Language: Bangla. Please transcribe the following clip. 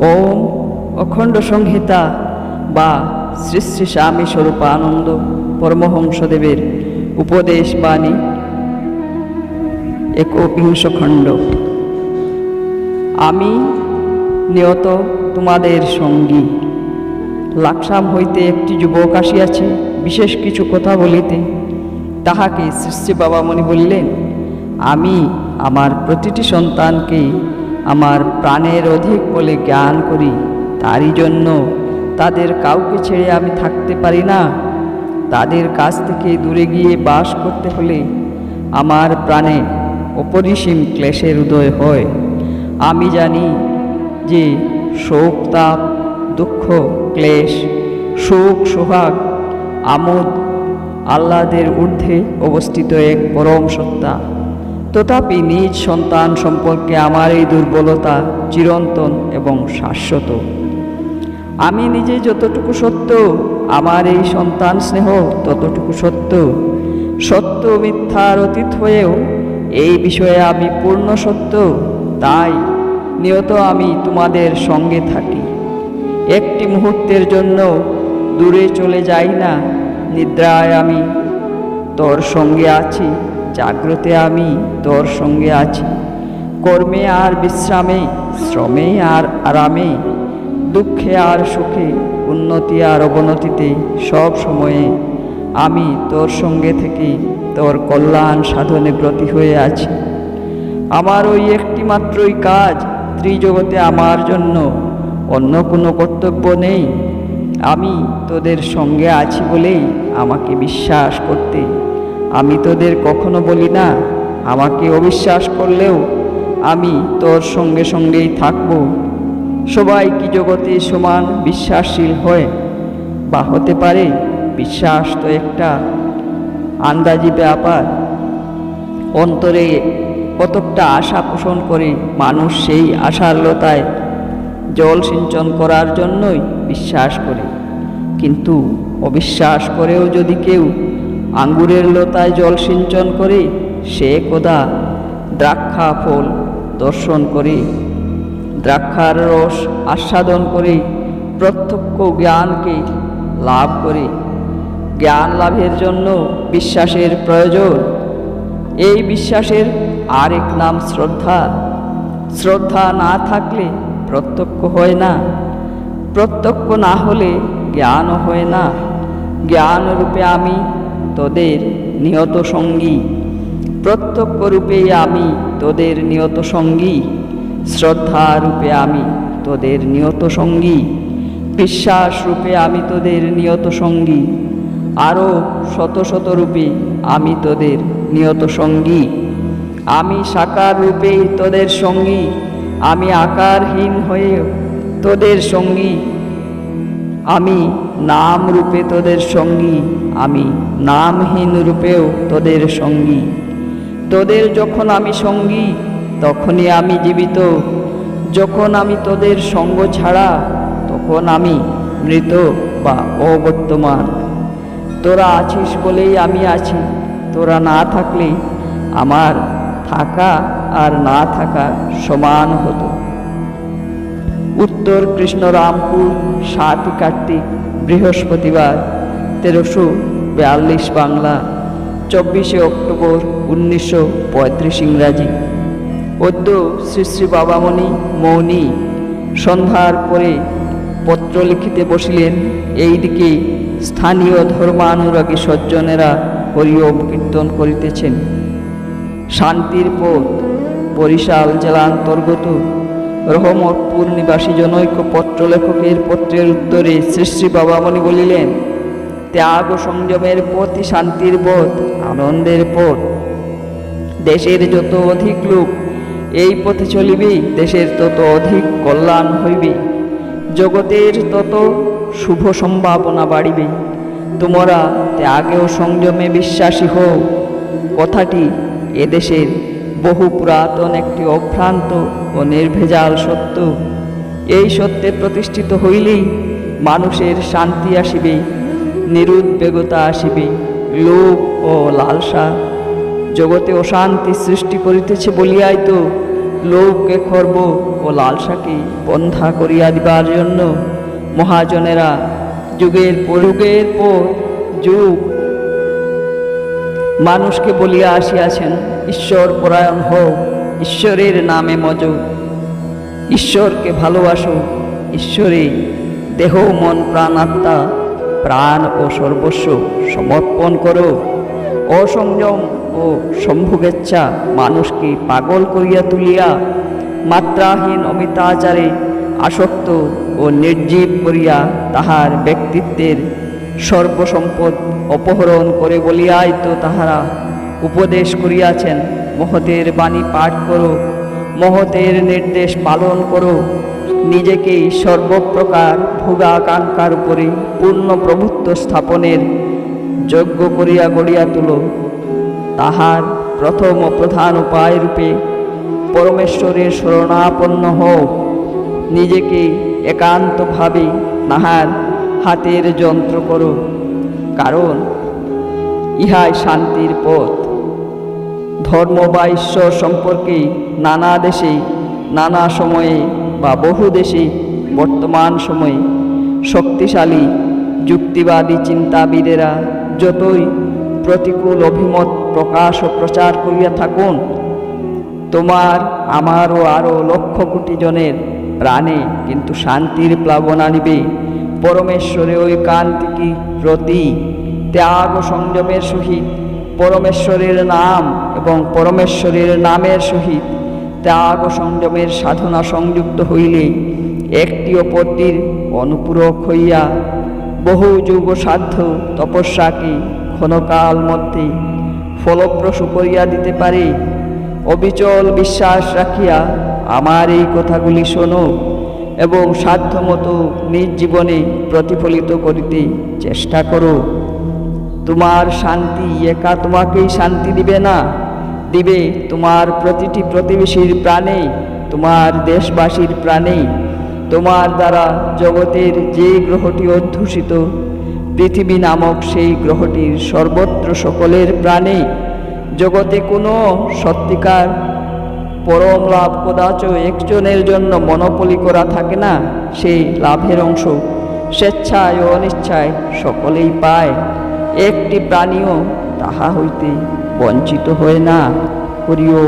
ওম অখণ্ড সংহিতা বা শ্রী শ্রী স্বামী স্বরূপানন্দ পরমহংসদেবের উপদেশ বাণী একবিংশ খণ্ড। আমি নিয়ত তোমাদের সঙ্গী। লাকসাম হইতে একটি যুবক আসিয়াছে, বিশেষ কিছু কথা বলিতে। তাহাকে শ্রী বাবামণি বললেন, আমি আমার প্রতিটি সন্তানকে আমার প্রাণের অধিক বলে জ্ঞান করি, তারই জন্য তাদের কাউকে ছেড়ে আমি থাকতে পারি না। তাদের কাছ থেকে দূরে গিয়ে বাস করতে হলে আমার প্রাণে অপরিসীম ক্লেশের উদয় হয়। আমি জানি যে শোক, তাপ, দুঃখ, ক্লেশ, সুখ, সোহাগ, আমোদ আহ্লাদের ঊর্ধ্বে অবস্থিত এক পরম সত্তা। তথাপি নিজ সন্তান সম্পর্কে আমার এই দুর্বলতা চিরন্তন এবং শাশ্বত। আমি নিজে যতটুকু সত্য, আমার এই সন্তান স্নেহ ততটুকু সত্য। সত্য মিথ্যার অতীত হয়েও এই বিষয়ে আমি পূর্ণ সত্য, তাই নিয়ত আমি তোমাদের সঙ্গে থাকি। একটি মুহূর্তের জন্য দূরে চলে যাই না, নিদ্রায় আমি তোর সঙ্গে আছি। জাগ্রতে আমি তোর সঙ্গে আছি। কর্মে আর বিশ্রামে, শ্রমে আর আরামে, দুঃখে আর সুখে, উন্নতি আর অবনতিতে সব সময়ে আমি তোর সঙ্গে থেকে তোর কল্যাণ সাধনে ব্রতী হয়ে আছি। আমার ওই একটি মাত্রই কাজ ত্রিজগতে আমার জন্য, অন্য কোনো কর্তব্য নেই। আমি তোদের সঙ্গে আছি বলেই আমাকে বিশ্বাস করতে আমি তোদের কখনো বলি না, আমাকে অবিশ্বাস করলেও আমি তোর সঙ্গে সঙ্গেই থাকব। সবাই কি জগতে সমান বিশ্বাসশীল হয় বা হতে পারে বিশ্বাস তো একটা আন্দাজি ব্যাপার। অন্তরে কতকটা আশা পোষণ করে মানুষ সেই আশার লতায় জল সিঞ্চন করার জন্যই বিশ্বাস করে। কিন্তু অবিশ্বাস করেও যদি কেউ আঙ্গুরের লতায় জল সিঞ্চন করে, সে কোদা দ্রাক্ষা ফল দর্শন করে। দ্রাক্ষার রস আস্বাদন করে, প্রত্যক্ষ জ্ঞানকে লাভ করে। জ্ঞান লাভের জন্য বিশ্বাসের প্রয়োজন। এই বিশ্বাসের আরেক নাম শ্রদ্ধা। শ্রদ্ধা না থাকলে প্রত্যক্ষ হয় না। প্রত্যক্ষ না হলে জ্ঞানও হয় না। জ্ঞান রূপে আমি তোদের নিয়ত সঙ্গী। প্রত্যক্ষ রূপেই আমি তোদের নিয়ত সঙ্গী। শ্রদ্ধা রূপে আমি তোদের নিয়ত সঙ্গী। বিশ্বাস রূপে আমি তোদের নিয়ত সঙ্গী। আরও শত শত রূপে আমি তোদের নিয়ত সঙ্গী। আমি সাকার রূপেই তোদের সঙ্গী। আমি আকারহীন হয়ে তোদের সঙ্গী। আমি নাম রূপে তোদের সঙ্গী। আমি নামহীন রূপেও তোদের সঙ্গী। তোদের যখন আমি সঙ্গী, তখনই আমি জীবিত। যখন আমি তোদের সঙ্গ ছাড়া, তখন আমি মৃত বা অবর্তমান। তোরা আছিস বলেই আমি আছি। তোরা না থাকলে আমার থাকা আর না থাকা সমান হতো। উত্তর কৃষ্ণরামপুর সাতই কার্তিক বৃহস্পতিবার তেরোশো বিয়াল্লিশ বাংলা, চব্বিশে অক্টোবর উনিশশো পঁয়ত্রিশ ইংরাজি। অদ্য শ্রী শ্রী বাবামণি মৌনী সন্ধ্যার পরে পত্র লিখিতে বসিলেন, এইদিকে স্থানীয় ধর্মানুরাগী সজ্জনেরা হরিওম কীর্তন করিতেছেন। শান্তির পথ, বরিশাল জেলা অন্তর্গত রহমতপুর নিবাসী জনৈক পত্রলেখকের পত্রের উত্তরে শ্রী শ্রী বাবামণি বলিলেন ত্যাগ ও সংযমের পথই শান্তির পথ, আনন্দের পথ। দেশের যত অধিক লোক এই পথে চলিবে, দেশের তত অধিক কল্যাণ হইবে। জগতের তত শুভ সম্ভাবনা বাড়িবে। তোমরা ত্যাগে ও সংযমে বিশ্বাসী হও। কথাটি এদেশের বহু পুরাতন একটি অভ্রান্ত ও নির্ভেজাল সত্য। এই সত্যে প্রতিষ্ঠিত হইলেই মানুষের শান্তি আসিবে। নিরুদ্বেগতা আসিবে। লোভ ও লালসা জগতে অশান্তি সৃষ্টি করিতেছে বলিয়াই তো লোভকে খর্ব ও লালসাকে বন্ধা করিয়া দিবার জন্য মহাজনেরা যুগের পর যুগের পর যুগ মানুষকে বলিয়া আসিয়াছেন, ঈশ্বর পরায়ণ হোক ঈশ্বরের নামে মজ। ঈশ্বরকে ভালোবাসো ঈশ্বরে দেহ, মন, প্রাণ, আত্মা প্রাণ ও সর্বস্ব সমর্পণ করো। অসংযম ও সম্ভোগেচ্ছা মানুষকে পাগল করিয়া তুলিয়া মাত্রাহীন অমিতাচারে আসক্ত ও নির্জীব করিয়া তাহার ব্যক্তিত্বের সর্বসম্পদ অপহরণ করে বলিয়াই তো তাহারা উপদেশ করিয়াছেন। মহতের বাণী পাঠ করো, মহতের নির্দেশ পালন করো। নিজেকেই সর্বপ্রকার ভোগাকাঙ্ক্ষার উপরে পূর্ণ প্রভুত্ব স্থাপনের যোগ্য করিয়া গড়িয়া তুলো। তাহার প্রথম প্রধান উপায় রূপে পরমেশ্বরের শরণাপন্ন হোক নিজেকে একান্তভাবে নাহার হাতের যন্ত্র করো, কারণ ইহাই শান্তির পথ। ধর্ম বা ঈশ্বর সম্পর্কে নানা দেশে, নানা সময়ে বা বহু দেশে বর্তমান সময়ে শক্তিশালী, যুক্তিবাদী চিন্তাবিদেরা যতই প্রতিকূল অভিমত প্রকাশ ও প্রচার করিয়া থাকুন, তোমার আমারও আরও লক্ষ কোটি জনের প্রাণে কিন্তু শান্তির প্লাবন আনিবে পরমেশ্বরে ওই কান্তিকি প্রতি ত্যাগ ও সংযমের সহিত, পরমেশ্বরের নাম এবং পরমেশ্বরের নামের সহিত ত্যাগ ও সংযমের সাধনা সংযুক্ত হইলে একটি অপরটির অনুপূরক হইয়া বহু যুগ সাধ্য তপস্যাকে ক্ষণকাল মধ্যে ফলপ্রসূ করিয়া দিতে পারে। অবিচল বিশ্বাস রাখিয়া আমার এই কথাগুলি শোনো এবং সাধ্যমতো নিজ জীবনে প্রতিফলিত করিতে চেষ্টা করো। তোমার শান্তি একা তোমাকেই শান্তি দিবে না। দিবে তোমার প্রতিটি প্রতিবেশীর প্রাণে তোমার দেশবাসীর প্রাণে তোমার দ্বারা জগতের যে গ্রহটি অধ্যুষিত, পৃথিবী নামক সেই গ্রহটির সর্বত্র সকলের প্রাণে জগতে কোনো সত্যিকার পরম লাভ কদাচ একজনের জন্য মনোপলি করা থাকে না, সেই লাভের অংশ স্বেচ্ছায় ও অনিচ্ছায় সকলেই পায়। একটি প্রাণীও তাহা হইতে বঞ্চিত হয় না। হরিও